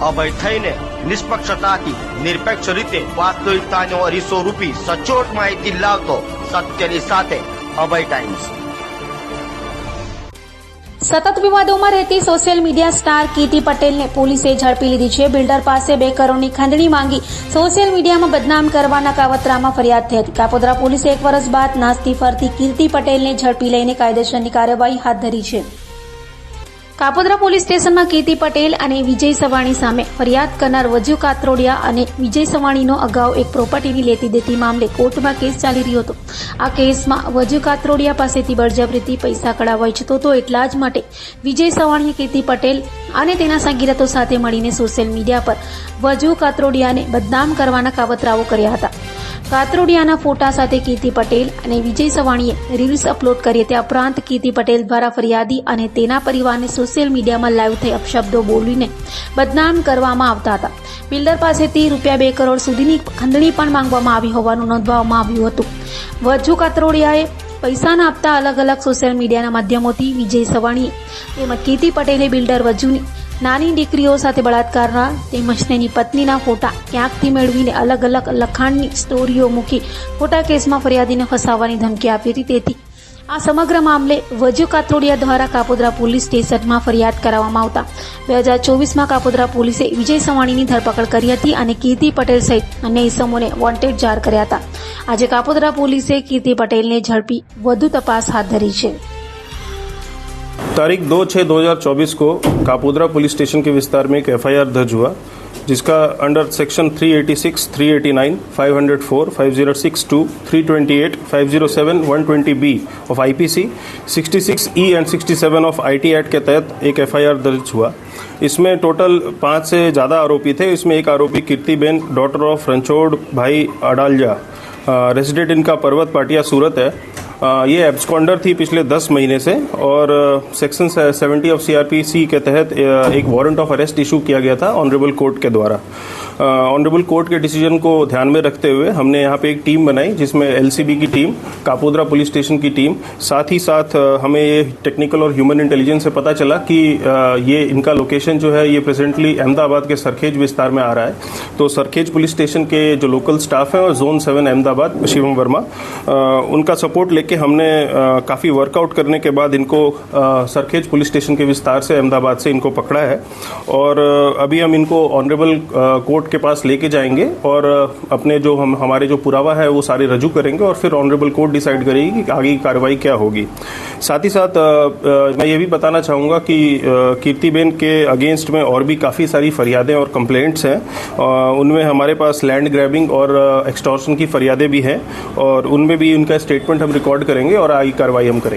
અભય થઈને નિષ્પક્ષતાથી, નિરપેક્ષ રીતે વાસ્તવિકતાનો અરીસો રૂપી સચોટ માહિતી લાવતો સત્યની સાથે અભય ટાઈમ્સ સતત વિવાદોમાં રહેતી સોશિયલ મીડિયા સ્ટાર કીર્તિ પટેલને પોલીસે ઝડપી લીધી છે. બિલ્ડર પાસે બે કરોડની ખંડણી માંગી સોશિયલ મીડિયામાં બદનામ કરવાના કાવતરામાં ફરિયાદ થઈ હતી. કાપોદ્રા પોલીસે એક વર્ષ બાદ નાસ્તી ફરતી કીર્તિ પટેલને ઝડપી લઈને કાયદેસરની કાર્યવાહી હાથ ધરી છે. કાપોદ્રા પોલીસ સ્ટેશનમાં કીર્તિ પટેલ અને વિજય સવાણી સામે ફરિયાદ કરનાર વજુ કાત્રોડિયા અને વિજય સવાણીનો અગાઉ એક પ્રોપર્ટીની લેતી દેતી મામલે કોર્ટમાં કેસ ચાલી રહ્યો હતો. આ કેસમાં વજુ કાત્રોડિયા પાસેથી બળજબરીથી પૈસા કઢાવવા ઈચ્છતો હતો એટલા જ માટે વિજય સવાણીએ કીર્તિ પટેલ અને તેના સંગીરતો સાથે મળીને સોશિયલ મીડિયા પર વજુ કાત્રોડિયાને બદનામ કરવાના કાવતરાઓ કર્યા હતા. કાત્રોડિયાના ફોટા સાથે કીર્તિ પટેલ અને વિજય સવાણીએ રીલ્સ અપલોડ કરી તે ઉપરાંત કીર્તિ પટેલ દ્વારા ફરિયાદી અને તેના પરિવારને સોશિયલ મીડિયામાં લાઈવ થઈ અપશબ્દો બોલીને બદનામ કરવામાં આવતા હતા. બિલ્ડર પાસેથી રૂપિયા બે કરોડ સુધીની ખંડણી પણ માંગવામાં આવી હોવાનું નોંધવામાં આવ્યું હતું. વજુ કાતરોડિયાએ પૈસા ન આપતા અલગ અલગ સોશિયલ મીડિયાના માધ્યમોથી વિજય સવાણીએ તેમજ કીર્તિ પટેલે બિલ્ડર વજુની નાની દીકરીઓ સાથે બળાત્કારના તેમજ તેની પત્નીના ફોટા ક્યાંકથી મેળવીને અલગ અલગ લખાણની સ્ટોરીઓ મૂકી ખોટા કેસમાં ફરિયાદીને ફસાવવાની ધમકી આપી હતી. તેથી આ સમગ્ર મામલે વજુ કાત્રોડિયા દ્વારા કાપોદ્રા પોલીસ સ્ટેશનમાં ફરિયાદ કરાવવામાં આવતા. બે હજાર ચોવીસમાં કાપોદ્રા પોલીસે વિજય સવાણીની ધરપકડ કરી હતી અને કીર્તિ પટેલ સહિત અન્ય ઇસમોને વોન્ટેડ જાહેર કર્યા હતા. આજે કાપોદ્રા પોલીસે કીર્તિ પટેલને ઝડપી વધુ તપાસ હાથ ધરી છે. तारीख दो छः दो हज़ार चौबीस को कापोद्रा पुलिस स्टेशन के विस्तार में एक एफआईआर दर्ज हुआ जिसका under section 386, 389, 504, 5062, 328, 507, 120 B of IPC 66 E and 67 of IT act के तहत एक एफआईआर दर्ज हुआ। इसमें टोटल पाँच से ज़्यादा आरोपी थे। इसमें एक आरोपी कीर्तिबेन डॉटर ऑफ़ रणछोड़ भाई अडालजा रेजिडेंट इनका पर्वत पाटिया सूरत है। ये एब्सकॉन्डर थी पिछले 10 महीने से और सेक्शन 70 ऑफ़ सीआरपीसी के तहत एक वारंट ऑफ़ अरेस्ट इशू किया गया था ऑनरेबल कोर्ट के द्वारा। ऑनरेबल कोर्ट के डिसीज़न को ध्यान में रखते हुए हमने यहाँ पे एक टीम बनाई, जिसमें एलसीबी की टीम कापोद्रा पुलिस स्टेशन की टीम साथ ही साथ हमें ये टेक्निकल और ह्यूमन इंटेलिजेंस से पता चला कि ये इनका लोकेशन जो है, ये प्रेजेंटली अहमदाबाद के सरखेज विस्तार में आ रहा है। तो सरखेज पुलिस स्टेशन के जो लोकल स्टाफ हैं और जोन सेवन अहमदाबाद, शिवम वर्मा उनका सपोर्ट लेके हमने काफ़ी वर्कआउट करने के बाद इनको सरखेज पुलिस स्टेशन के विस्तार से अहमदाबाद से इनको पकड़ा है। और अभी हम इनको ऑनरेबल कोर्ट के पास लेके जाएँगे और अपने जो हम, हमारे जो पुरावा है वो सारे रजू करेंगे और फिर ऑनरेबल कोर्ट डिसाइड करेगी कि आगे की कार्रवाई क्या होगी। साथ ही साथ मैं ये भी बताना चाहूँगा कि कीर्तिबेन के अगेंस्ट में और भी काफ़ी सारी फरियादें और कंप्लेंट्स हैं। उनमें हमारे पास लैंड ग्रैबिंग और एक्सटॉर्शन की फरियादें भी हैं और उनमें भी उनका स्टेटमेंट हम रिकॉर्ड करेंगे और आगे कार्रवाई हम करेंगे।